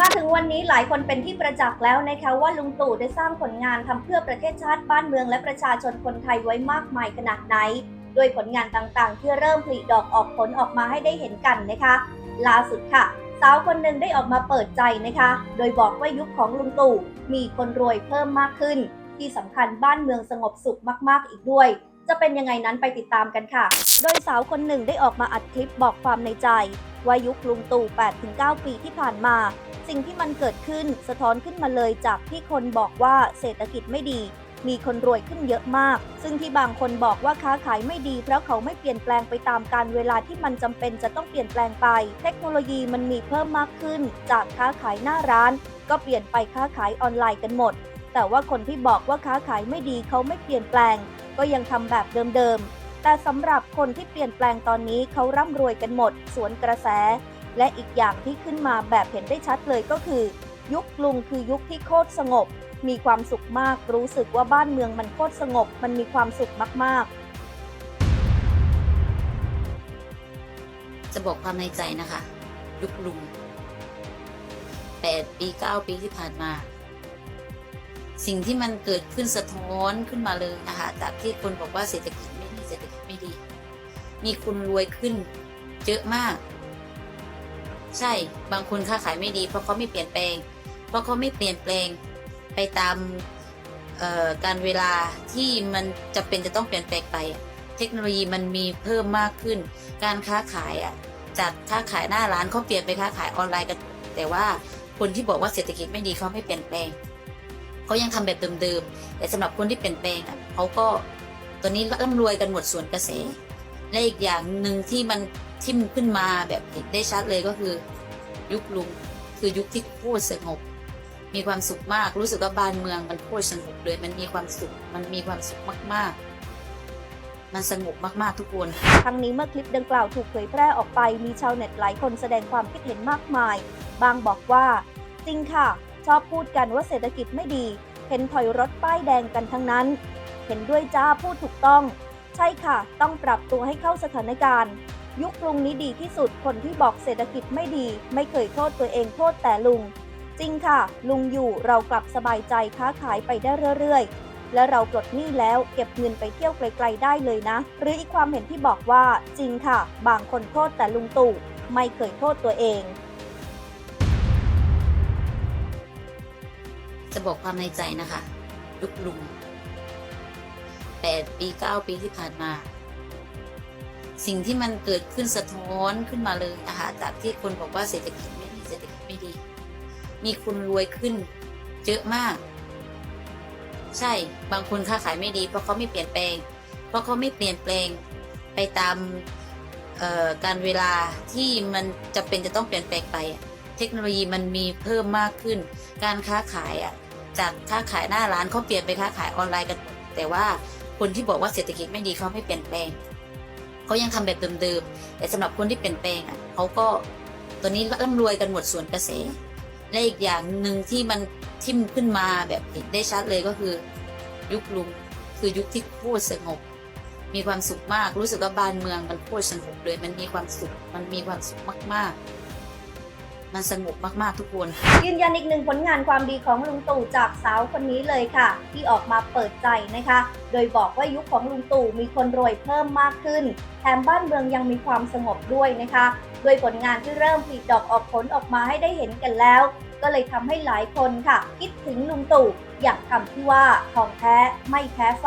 มาถึงวันนี้หลายคนเป็นที่ประจักษ์แล้วนะคะว่าลุงตู่ได้สร้างผลงานทำเพื่อประเทศชาติบ้านเมืองและประชาชนคนไทยไว้มากมายขนาดไหนด้วยผลงานต่างๆ ที่เริ่มผลิดอกออกผลออกมาให้ได้เห็นกันนะคะล่าสุดค่ะ สาวคนหนึ่งได้ออกมาเปิดใจนะคะ โดยบอกว่ายุคของลุงตู่มีคนรวยเพิ่มมากขึ้น ที่สำคัญบ้านเมืองสงบสุขมากๆอีกด้วย จะเป็นยังไงนั้นไปติดตามกันค่ะ โดยสาวคนหนึ่งได้ออกมาอัดคลิปบอกความในใจว่ายุคลุงตู่ 8-9 ปีที่ผ่านมา สิ่งที่มันเกิดขึ้นสะท้อนขึ้นมาเลยจากที่คนบอกว่าเศรษฐกิจไม่ดี มีคนรวยขึ้นเยอะมาก ซึ่งที่บางคนบอกว่าค้าขายไม่ดี เพราะเขาไม่เปลี่ยนแปลงไปตามการเวลาที่มันจำเป็นจะต้องเปลี่ยนแปลงไป เทคโนโลยีมันมีเพิ่มมากขึ้น จากค้าขายหน้าร้าน ก็เปลี่ยนไปค้าขายออนไลน์กันหมด แต่ว่าคนที่บอกว่าค้าขายไม่ดีเขาไม่เปลี่ยนแปลง ก็ยังทำแบบเดิมๆแต่สำหรับคนที่เปลี่ยนแปลงตอนนี้เขาร่ำรวยกันหมด สวนกระแส และอีกอย่างที่ขึ้นมาแบบเห็นได้ชัดเลยก็คือ ยุคลุงคือยุคที่โคตรสงบ มีความสุขมากรู้สึกว่าบ้านเมืองมันโคตรสงบ มันมีความสุขมากๆ จะบอกความในใจนะคะ ยุคลุงแปดปีเก้าปีที่ผ่านมา สิ่งที่มันเกิดขึ้นสะท้อนขึ้นมาเลยนะคะจากที่คนบอกว่าเศรษฐกิจไม่ดีเศรษฐกิจไม่ดี มีคนรวยขึ้น เยอะมาก ใช่บางคนค้าขายไม่ดี เพราะเขาไม่เปลี่ยนแปลง เพราะเขาไม่เปลี่ยนแปลงไปตามการเวลาที่มันจะเป็นจะต้องเปลี่ยนแปลงไป เทคโนโลยีมันมีเพิ่มมากขึ้น การค้าขายอะจากค้าขายหน้าร้านเขาเปลี่ยนไปค้าขายออนไลน์กัน แต่ว่าคนที่บอกว่าเศรษฐกิจไม่ดีเขาไม่เปลี่ยนแปลงเขายังทำแบบเดิมๆแต่สำหรับคนที่เปลี่ยนแปลงอะเขาก็ตอนนี้ร่ำรวยกันหมดส่วนกระแส และอีกอย่างหนึ่งที่มันทิ่มขึ้นมาแบบเห็นได้ชัดเลยก็คือ ยุคลุงคือยุคที่โคตรสงบ มีความสุขมากรู้สึกว่าบ้านเมืองมันโคตรสงบเลยมันมีความสุขมันมีความสุขมาก ๆมันสงบมาก ๆ ทุกคน ทั้งนี้เมื่อคลิปดังกล่าวถูกเผยแพร่ออกไป มีชาวเน็ตหลายคนแสดงความคิดเห็นมากมาย บางบอกว่า จริงค่ะ ชอบพูดกันว่าเศรษฐกิจไม่ดี เห็นถอยรถป้ายแดงกันทั้งนั้น เห็นด้วยจ้าพูดถูกต้อง ใช่ค่ะ ต้องปรับตัวให้เข้าสถานการณ์ ยุคลุงนี้ดีที่สุดคนที่บอกเศรษฐกิจไม่ดี ไม่เคยโทษตัวเองโทษแต่ลุง จริงค่ะ ลุงอยู่เรากลับสบายใจค้าขายไปได้เรื่อยๆ และเราปลดหนี้แล้วเก็บเงินไปเที่ยวไกลๆได้เลยนะ หรืออีกความเห็นที่บอกว่าจริงค่ะ บางคนโทษแต่ลุงตู่ไม่เคยโทษตัวเองจะบอกความในใจนะคะยุคลุง แปดปีเก้าปีที่ผ่านมา สิ่งที่มันเกิดขึ้นสะท้อนขึ้นมาเลยนะคะจากที่คนบอกว่าเศรษฐกิจไม่ดีเศรษฐกิจไม่ดี มีคนรวยขึ้นเยอะมาก ใช่บางคนค้าขายไม่ดี เพราะเขาไม่เปลี่ยนแปลง เพราะเขาไม่เปลี่ยนแปลงไปตามการเวลาที่มันจะเป็นจะต้องเปลี่ยนแปลงไป เทคโนโลยีมันมีเพิ่มมากขึ้น การค้าขายอะจากค้าขายหน้าร้านเขาเปลี่ยนไปค้าขายออนไลน์กัน แต่ว่า คนที่บอกว่าเศรษฐกิจไม่ดีเขาไม่เปลี่ยนแปลงเขายังทำแบบเดิมๆแต่สำหรับคนที่เปลี่ยนแปลงอะเขาก็ตอนนี้ร่ำรวยกันหมดส่วนกระแสและอีกอย่างหนึ่งที่มันทิ่มขึ้นมาแบบเห็นได้ชัดเลยก็คือ ยุคลุงคือยุคที่โคตรสงบ มีความสุขมากรู้สึกว่าบ้านเมืองมันโคตรสงบเลยมันมีความสุขมันมีความสุขมากๆ มันสงบมากๆทุกคน ยืนยันอีกหนึ่งผลงานความดีของลุงตู่จากสาวคนนี้เลยค่ะ ที่ออกมาเปิดใจนะคะ โดยบอกว่ายุคของลุงตู่มีคนรวยเพิ่มมากขึ้น แถมบ้านเมืองยังมีความสงบด้วยนะคะด้วยผลงานที่เริ่มผลิดอกออกผลออกมาให้ได้เห็นกันแล้ว ก็เลยทำให้หลายคนค่ะ คิดถึงลุงตู่อย่างคำที่ว่าของแท้ไม่แพ้ไฟ